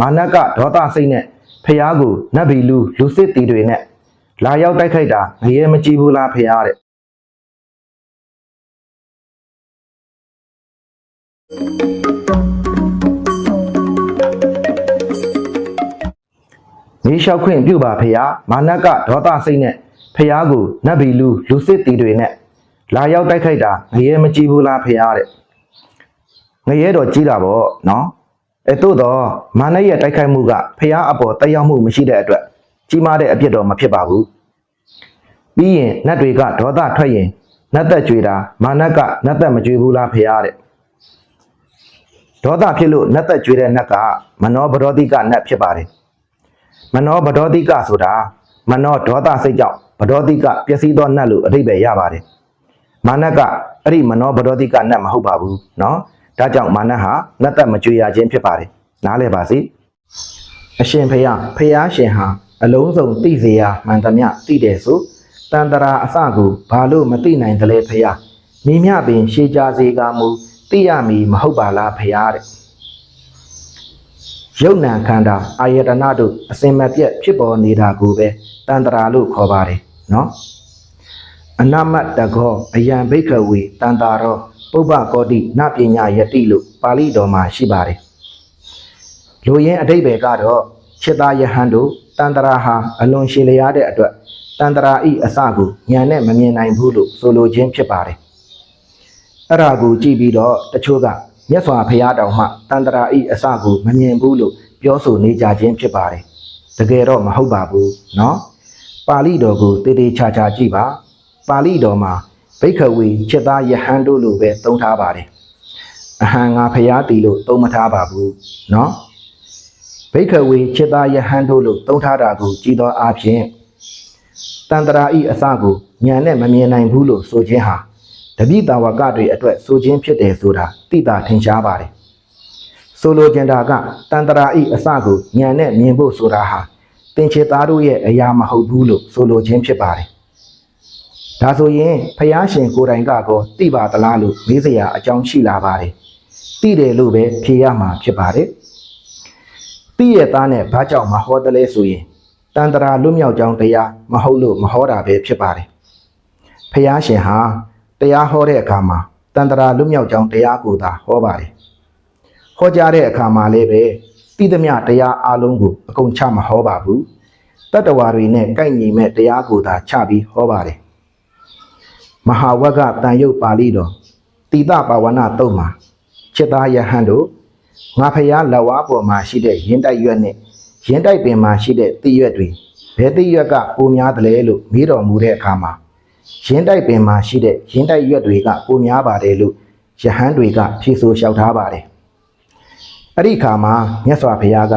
မာနကဒေါသစိတ်နဲ့ဖះကိုနတ်ဘီလူလူစစ်တီတွေနဲ့လာရောက်တိုက်ခိုက်တာငရဲမကြည့်ဘူးလားဖះတဲ့မြေလျှောက်ခွင့်ပြုပါဖះမာနကဒေါသစိတ်နဲ့ဖះကိုနတ်ဘီလူလူစစ်တီတွေနဲ့လာရောက်တိုက်ခိုက်တာငရဲမကြည့်ဘူးလားဖះတဲ့ငရဲတော့ကြီးတာပေါ့နော် အဲတို့တော့မာနရဲ့တိုက်ခိုက်မှုကဖះအပေါ်တက်ရောက်မှုမရှိတဲ့အတွက်ကြီးမားတဲ့အပြစ်တော့မဖြစ်ပါဘူးပြီးရင်နတ်တွေကဒေါသထွက်ရင်နတ်သက်ကြွေတာမာနကနတ်သက်မကြွေဘူးလားဖះတဲ့ဒေါသဖြစ်လို့နတ်သက်ကြွေတဲ့နတ်ကမနောဗရောတိကနတ်ဖြစ်ပါတယ် မနောဗဒောတိကဆိုတာမနောဒေါသစိတ်ကြောင့်ဗဒောတိကပျက်စီးသောနတ်လို့အဓိပ္ပာယ်ရပါတယ်မာနကအဲ့ဒီမနောဗဒောတိကနတ်မဟုတ်ပါဘူးเนาะ ဒါကြောင့်မာနဟာနတ်သက်မကြွေရခြင်းဖြစ်ပါတယ်နားလည်ပါစေအရှင်ဖယားဖယားရှင်ဟာအလုံးစုံသိစေရာမှန်သမျှသိတယ်ဆိုတန်တရာအစကိုဘာလို့မသိနိုင်တယ်လဲဖယားမိမြပင်ရှေးကြစေကမူသိရမည်မဟုတ်ပါလားဖယားတဲ့ယုတ်နံခန္ဓာအာယတနာတို့အစင်မပြတ်ဖြစ်ပေါ်နေတာကိုပဲတန်တရာလို့ခေါ်ပါတယ်နော်အနမတ်တကောအယံဘိက္ခဝေတန်တာရော ပုပ္ပကောတိနပညာယတိလို့ပါဠိတော်မှာရှိပါတယ်လူရင်းအတိတ်ပဲကတော့ခြေသားယဟန်တို့တန်တရာဟာအလွန်ရှည်လျားတဲ့အတွက်တန်တရာဤအစကိုဉာဏ်နဲ့မမြင်နိုင်ဘူးလို့ဆိုလိုခြင်းဖြစ်ပါတယ်အဲ့ဒါကိုကြည့်ပြီးတော့တချို့ကမြတ်စွာဘုရားတောင်မှတန်တရာဤအစကိုမမြင်ဘူးလို့ပြောဆိုနေကြခြင်းဖြစ်ပါတယ်တကယ်တော့မဟုတ်ပါဘူးเนาะပါဠိတော်ကိုတည်တည်ချာချာကြည့်ပါပါဠိတော်မှာ ဘိက္ခဝေจิตသားယဟန်တို့လို့ပဲသုံးထားပါတယ်အဟံငါဘုရားတည်လို့သုံးမထားပါဘူးเนาะဘိက္ခဝေจิตသားယဟန်တို့လို့သုံးထားတာကိုကြည်တော်အားဖြင့်တန်တရာဤအစကိုဉာဏ်နဲ့မမြင်နိုင်ဘူးလို့ဆိုခြင်းဟာတပိတာဝကတွေအတွက်ဆိုခြင်းဖြစ်တယ်ဆိုတာသိတာထင်ရှားပါတယ်ဆိုလိုချင်တာကတန်တရာဤအစကိုဉာဏ်နဲ့မြင်ဖို့ဆိုတာဟာသင်္ချေသားတို့ရဲ့အရာမဟုတ်ဘူးလို့ဆိုလိုခြင်းဖြစ်ပါတယ် ဒါဆိုရင်ဖယားရှင်ကိုယ်တိုင်ကကောသိပါသလားလို့မေးစရာအကြောင်းရှိလာပါတယ်သိတယ်လို့ပဲဖြေရမှာဖြစ်ပါတယ်သိရသားနဲ့ဘာကြောင့်မဟောတယ်လဲဆိုရင်တန်တရာလွတ်မြောက်ကြောင်းတရားမဟုတ်လို့မဟောတာပဲဖြစ်ပါတယ်ဖယားရှင်ဟာတရားဟောတဲ့အခါမှာတန်တရာလွတ်မြောက်ကြောင်းတရားကိုသာဟောပါတယ်ဟောကြားတဲ့အခါမှာလည်းပဲတိသမျှတရားအလုံးကိုအကုန်ချမဟောပါဘူးတတ္တဝါတွေနဲ့ကိုက်ညီမဲ့တရားကိုသာချပြီးဟောပါတယ် မဟာဝကတန်ယုတ်ပါဠိတော်တိတပါဝနာတုတ်မှာจิตသားယဟန်တို့ငါဖျားလက်ဝါးပေါ်မှာရှိတဲ့ရင်တိုက်ရွက်နဲ့ရင်တိုက်ပင်မှာရှိတဲ့တိရွက်တွေဘယ်တိရွက်ကပိုများတယ်လဲလို့မေးတော်မူတဲ့အခါမှာရင်တိုက်ပင်မှာရှိတဲ့ရင်တိုက်ရွက်တွေကပိုများပါတယ်လို့ယဟန်တွေကဖြေဆိုလျှောက်ထားပါတယ်အဲ့ဒီခါမှာမြတ်စွာဘုရားက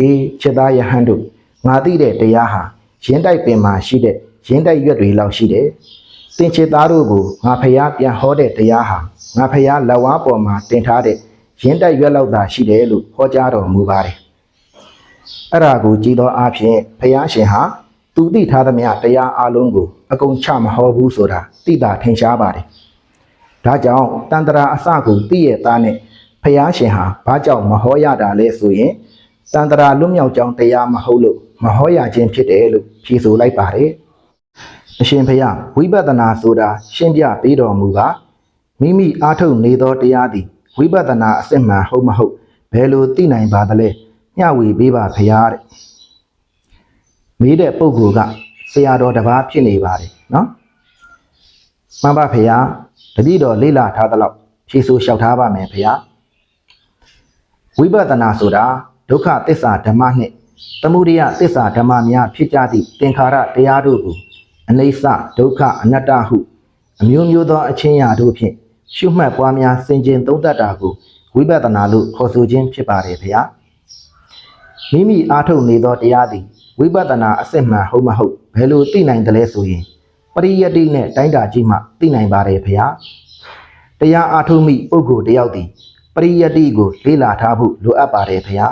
အေးချက်သားယဟန်တို့ငါသိတဲ့တရားဟာရင်းတိုက်ပင်မှာရှိတဲ့ရင်းတိုက်ရွက်တွေလောက်ရှိတယ်။ သင်ချက်သားတို့ကိုငါဘုရားပြန်ဟောတဲ့တရားဟာငါဘုရားလက်ဝါးပေါ်မှာတင်ထားတဲ့ရင်းတိုက်ရွက်လောက်သာရှိတယ်လို့ဟောကြားတော်မူပါတယ်။အဲ့ဒါကိုကြည်သောအားဖြင့်ဘုရားရှင်ဟာသူသိထားသမျှတရားအလုံးကိုအကုန်ချမဟောဘူးဆိုတာသိတာထင်ရှားပါတယ်။ဒါကြောင့်တန်တရာအစကိုသိရသားနဲ့ဖယားရှင်ဟာဘာကြောင့်မဟောရတာလဲဆိုရင်တန်တရာလွတ်မြောက်ကြောင်းတရားမဟုတ်လို့မဟောရခြင်းဖြစ်တယ်လို့ဖြေဆိုလိုက်ပါတယ် အရှင်ဖယားဝိပဿနာဆိုတာရှင်းပြပေးတော်မူပါမိမိအားထုတ်နေသောတရားသည်ဝိပဿနာအစစ်မှန်ဟုတ်မဟုတ်ဘယ်လိုသိနိုင်ပါသလဲမျှဝေပေးပါဖယားတဲ့မေးတဲ့ပုဂ္ဂိုလ်ကဆရာတော်တစ်ပါးဖြစ်နေပါတယ်နော်မှန်ပါဖေယားတတိတော်လေးလာထားသလောက်ဖြေဆိုလျှောက်ထားပါမယ်ဖေယားဝိပဿနာဆိုတာဒုက္ခသစ္စာဓမ္မနှင့်သမုဒယသစ္စာဓမ္မများဖြစ်ကြသည့်သင်္ခါရတရားတို့ကို အနိစ္စဒုက္ခအနတ္တဟုအမျိုးမျိုးသောအချင်းရာတို့ဖြင့်ရှုမှတ်ပွားများဆင်ခြင်သုံးသပ်တာကိုဝိပဿနာလို့ခေါ်ဆိုခြင်းဖြစ်ပါတယ်ဖေယားမိမိအားထုတ်နေသောတရားသည်ဝိပဿနာအစစ်မှန်ဟုတ်မဟုတ်ဘယ်လိုသိနိုင်တယ်လဲဆိုရင်ပရိယတ္တိနဲ့တိုင်းတာကြည့်မှသိနိုင်ပါတယ်ဖေဟာတရားအားထုတ်မိပုဂ္ဂိုလ်တယောက်သည်ပရိယတ္တိကိုလေ့လာထားဖို့လိုအပ်ပါတယ်ဖေဟာ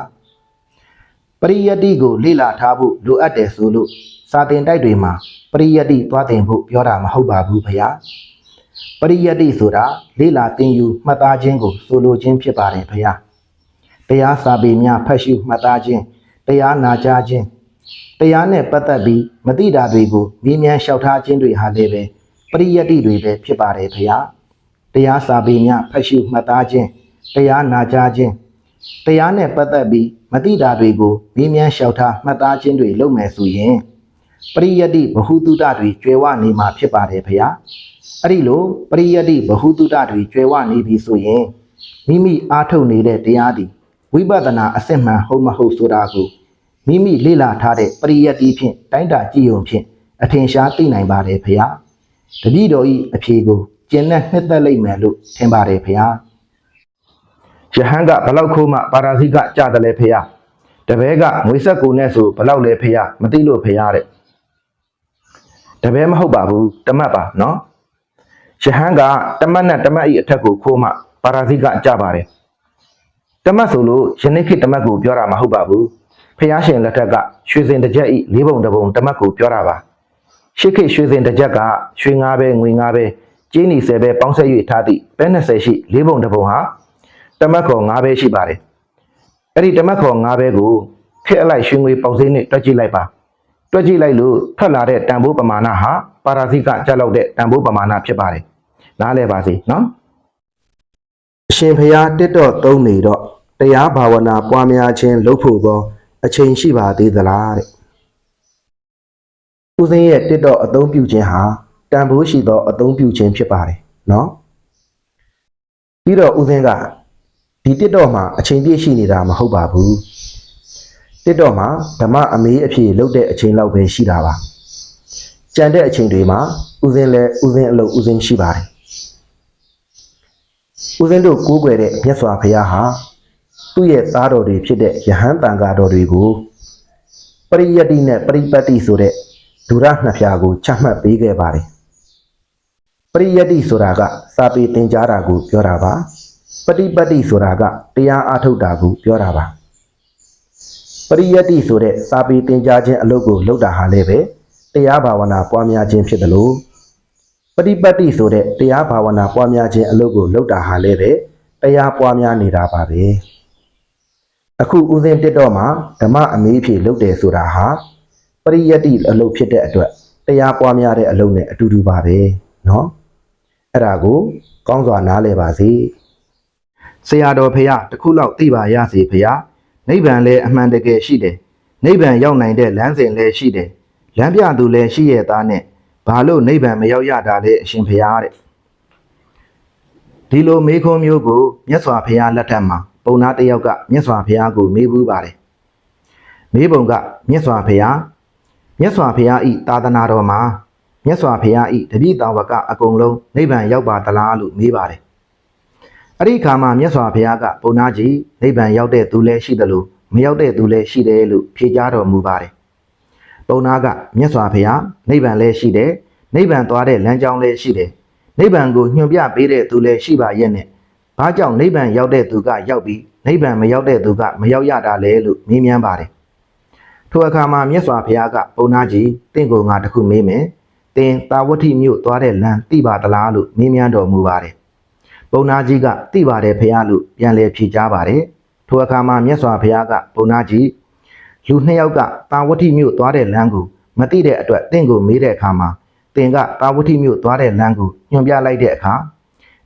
ပရိယတ္တိကိုလေ့လာထားဖို့လိုအပ်တယ်ဆိုလို့စာသင်တိုက်တွေမှာပ ရိယတ္တိသွားသင်ဖို့ပြောတာမဟုတ်ပါဘူးဖေဟာပရိယတ္တိဆိုတာလေ့လာသင်ယူမှတ်သားခြင်းကိုဆိုလိုခြင်းဖြစ်ပါတယ်ဖေဟာတရားစာပေများဖတ်ရှုမှတ်သားခြင်းတရားနာကြားခြင်းတရားနဲ့ပတ်သက်ပြီးမတိတာတွေကိုမြင်းမြန်းလျှောက်ထားခြင်းတွေဟာလည်းပဲပရိယတ္တိတွေပဲဖြစ်ပါတယ်ဖေဟာတရားစာပေများဖတ်ရှုမှတ်သားခြင်းတရားနာကြားခြင်းတရားနဲ့ပတ်သက်ပြီးမတိတာတွေကိုမြင်းမြန်းလျှောက်ထားမှတ်သားခြင်းတွေလုပ်မယ်ဆိုရင် ပရိယတ္တိဘ ഹു တုတတွေကျွယ်ဝနေမှာဖြစ်ပါတယ်ဖေဟာအဲ့ဒီလိုပရိယတ္တိဘ ഹു တုတတွေကျွယ်ဝနေပြီဆိုရင်မိမိအားထုတ်နေတဲ့တရားသည်ဝိပဿနာအစစ်မှန်ဟုတ်မဟုတ်ဆိုတာကိုမိမိလေ့လာထားတဲ့ပရိယတ္တိဖြင့်တိုင်းတာကြည့်ုံဖြင့်အထင်ရှားသိနိုင်ပါတယ်ဖေဟာတတိတော်ဤအဖြေကိုကျင့်နဲ့နှစ်သက်လိုက်မယ်လို့ထင်ပါတယ်ဖေဟာယဟန်ကဘလောက်ခိုးမှပါရာဇိကကြတယ်လေဖေဟာတပည့်ကငွေဆက်ကိုနဲ့ဆိုဘလောက်လဲဖေဟာမသိလို့ဖေဟာတဲ့ တပည့်မဟုတ်ပါဘူးတမတ်ပါနော်ယဟန်ကတမတ်နဲ့တမတ်ဤအထက်ကိုခိုးမှပါရာဇိကကြပါတယ်တမတ်ဆိုလို့ယနေ့ခေတ်တမတ်ကိုပြောတာမဟုတ်ပါဘူးဖះရှင်လက်ထက်ကရွှေစင်တစ်ကြက်ဤလေးပုံတစ်ပုံတမတ်ကိုပြောတာပါရှစ်ခေတ်ရွှေစင်တစ်ကြက်ကရွှေငါးပဲငွေငါးပဲကျင်းနီဆယ်ပဲပေါင်းဆက်၍ထားသည့်ပဲ20ရှိလေးပုံတစ်ပုံဟာတမတ်ခေါ်ငါးပဲရှိပါတယ်အဲ့ဒီတမတ်ခေါ်ငါးပဲကိုခက်အလိုက်ရွှေငွေပေါက်စင်းနဲ့တွက်ကြည့်လိုက်ပါ တွက်ကြည့်လိုက်လို့ထွက်လာတဲ့တန်ဖိုးပမာဏဟာပါရာဇိကကျက်လောက်တဲ့တန်ဖိုးပမာဏဖြစ်ပါတယ်နားလည်ပါစေနော်အရှင်ဖျားတစ်တော့သုံးနေတော့တရားဘာဝနာပွားများခြင်းလုပ်ဖို့ကောအချိန်ရှိပါသေးသလားတဲ့ဦးစင်းရဲ့တစ်တော့အသုံးပြုခြင်းဟာတန်ဖိုးရှိသောအသုံးပြုခြင်းဖြစ်ပါတယ်နော်ပြီးတော့ဦးစင်းကဒီတစ်တော့မှာအချိန်ပြည့်ရှိနေတာမဟုတ်ပါဘူး တစ်တော့မှာဓမ္မအမေးအဖြေလုပ်တဲ့အချိန်လောက်ပဲရှိတာပါကြံတဲ့အချိန်တွေမှာဦးစင်းလည်းဦးစင်းအလုပ်ဦးစင်းရှိပါတယ်ဦးဇင်းတို့ကိုးကွယ်တဲ့မြတ်စွာဘုရားဟာသူ့ရဲ့သားတော်တွေဖြစ်တဲ့ယဟန်တန်ဃာတော်တွေကိုပရိယတ္တိနဲ့ပရိပတ်တိဆိုတဲ့ဒုရနှစ်ဖြာကိုချမှတ်ပေးခဲ့ပါတယ်ပရိယတ္တိဆိုတာကစာပေသင်ကြားတာကိုပြောတာပါပฏิပတ်တိဆိုတာကတရားအားထုတ်တာကိုပြောတာပါ ပရိယတ္တိဆိုတဲ့စာပေသင်ကြားခြင်းအလုပ်ကိုလုပ်တာဟာလည်းပဲတရားဘာဝနာပွားများခြင်းဖြစ်တယ်လို့ ပฏิပတ်တိဆိုတဲ့တရားဘာဝနာပွားများခြင်းအလုပ်ကိုလုပ်တာဟာလည်းပဲတရားပွားများနေတာပါပဲအခုဦးစင်းတစ်တော့မှာဓမ္မအမေးဖြေလုပ်တယ်ဆိုတာဟာပရိယတ္တိအလုပ်ဖြစ်တဲ့အတွက်တရားပွားများတဲ့အလုပ်နဲ့အတူတူပါပဲเนาะအဲ့ဒါကိုကောင်းစွာနားလည်ပါစေဆရာတော်ဖေယတခုလောက်သိပါရစေဖေယ နိဗ္ဗာန်လည်းအမှန်တကယ်ရှိတယ်နိဗ္ဗာန်ရောက်နိုင်တဲ့လမ်းစဉ်လည်းရှိတယ်လမ်းပြသူလည်းရှိရဲ့သားနဲ့ဘာလို့နိဗ္ဗာန်မရောက်ရတာလဲအရှင်ဘုရားတဲ့ဒီလိုမေးခွန်းမျိုးကိုမြတ်စွာဘုရားလက်ထက်မှာပုံနာတစ်ယောက်ကမြတ်စွာဘုရားကိုမေးဘူးပါတယ်မေးပုံကမြတ်စွာဘုရားမြတ်စွာဘုရားဤသာသနာတော်မှာမြတ်စွာဘုရားဤတပိတာဝကအကုန်လုံးနိဗ္ဗာန်ရောက်ပါသလားလို့မေးပါတယ် အဲ့ဒီခါမှာမြတ်စွာဘုရားကပုံနာကြီးနိဗ္ဗာန်ရောက်တဲ့သူလည်းရှိတယ်လို့မရောက်တဲ့သူလည်းရှိတယ်လို့ဖြေကြားတော်မူပါတယ်ပုံနာကမြတ်စွာဘုရားနိဗ္ဗာန်လည်းရှိတယ်နိဗ္ဗာန်သွားတဲ့လမ်းကြောင်းလည်းရှိတယ်နိဗ္ဗာန်ကိုညွှန်ပြပေးတဲ့သူလည်းရှိပါရဲ့နဲ့ဘာကြောင့်နိဗ္ဗာန်ရောက်တဲ့သူကရောက်ပြီးနိဗ္ဗာန်မရောက်တဲ့သူကမရောက်ရတာလဲလို့မေးမြန်းပါတယ်ထိုအခါမှာမြတ်စွာဘုရားကပုံနာကြီးတင့်ကိုငါတစ်ခုမေးမယ်တင်တာဝတိမြို့သွားတဲ့လမ်းသိပါသလားလို့မေးမြန်းတော်မူပါတယ်ပုံ နာကြီးကသိပါတယ်ဘုရားလို့ပြန်လည်ဖြေကြားပါတယ်ထိုအခါမှာမြတ်စွာဘုရားကပုံနာကြီးလူနှစ်ယောက်ကတာဝတိမြို့သွားတဲ့လမ်းကိုမသိတဲ့အတွက်တင့်ကိုမေးတဲ့အခါမှာတင်ကတာဝတိမြို့သွားတဲ့လမ်းကိုညွှန်ပြလိုက်တဲ့အခါ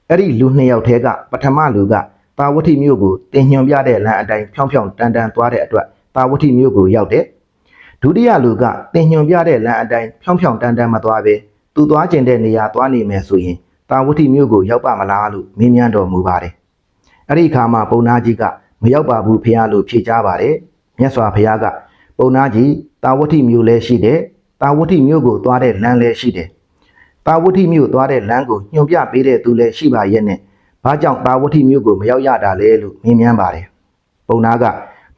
အဲ့ဒီလူနှစ်ယောက်ထဲကပထမလူကတာဝတိမြို့ကိုတင်ညွှန်ပြတဲ့လမ်းအတိုင်းဖြောင်းဖြောင်းတန်တန်သွားတဲ့အတွက်တာဝတိမြို့ကိုရောက်တယ်ဒုတိယလူကတင်ညွှန်ပြတဲ့လမ်းအတိုင်းဖြောင်းဖြောင်းတန်တန်မသွားပဲသူသွားကျင်တဲ့နေရာသွားနေမယ်ဆိုရင် တာဝတိမြို့ကိုရောက်ပါမလားလို့မေးမြန်းတော်မူပါတယ်အဲ့ဒီအခါမှာပုံနာကြီးကမရောက်ပါဘူးဖေရလို့ဖြေကြားပါတယ်မြတ်စွာဘုရားကပုံနာကြီးတာဝတိမြို့လည်းရှိတယ်တာဝတိမြို့ကိုသွားတဲ့လမ်းလည်းရှိတယ်တာဝတိမြို့သွားတဲ့လမ်းကိုညွှန်ပြပေးတဲ့သူလည်းရှိပါရဲ့နဲ့ဘာကြောင့်တာဝတိမြို့ကိုမရောက်ရတာလဲလို့မြင်မြန်းပါတယ်ပုံနာက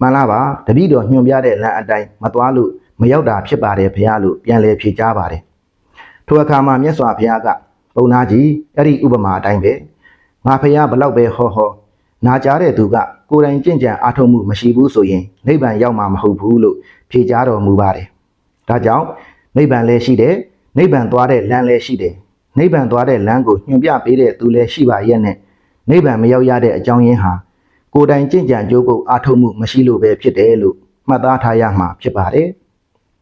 မှန်လားပါတပည့်တော်ညွှန်ပြတဲ့လမ်းအတိုင်းမသွားလို့မရောက်တာဖြစ်ပါတယ်ဘုရားလို့ပြန်လည်ဖြေကြားပါတယ်ထိုအခါမှာမြတ်စွာဘုရားက ပုံနာကြီးအဲ့ဒီဥပမာအတိုင်းပဲငါဘုရားဘလောက်ပဲဟောဟောနာကြားတဲ့သူကကိုယ်တိုင်ကြင်ကြံအားထုတ်မှုမရှိဘူးဆိုရင်နိဗ္ဗာန်ရောက်မှာမဟုတ်ဘူးလို့ဖြေကြားတော်မူပါတယ်။ဒါကြောင့်နိဗ္ဗာန်လည်းရှိတယ်။နိဗ္ဗာန်သွားတဲ့လမ်းလည်းရှိတယ်။နိဗ္ဗာန်သွားတဲ့လမ်းကိုညွှန်ပြပေးတဲ့သူလည်းရှိပါရဲ့နဲ့နိဗ္ဗာန်မရောက်ရတဲ့အကြောင်းရင်းဟာကိုယ်တိုင်ကြင်ကြံကြိုးကုပ်အားထုတ်မှုမရှိလို့ပဲဖြစ်တယ်လို့မှတ်သားထားရမှာဖြစ်ပါတယ်။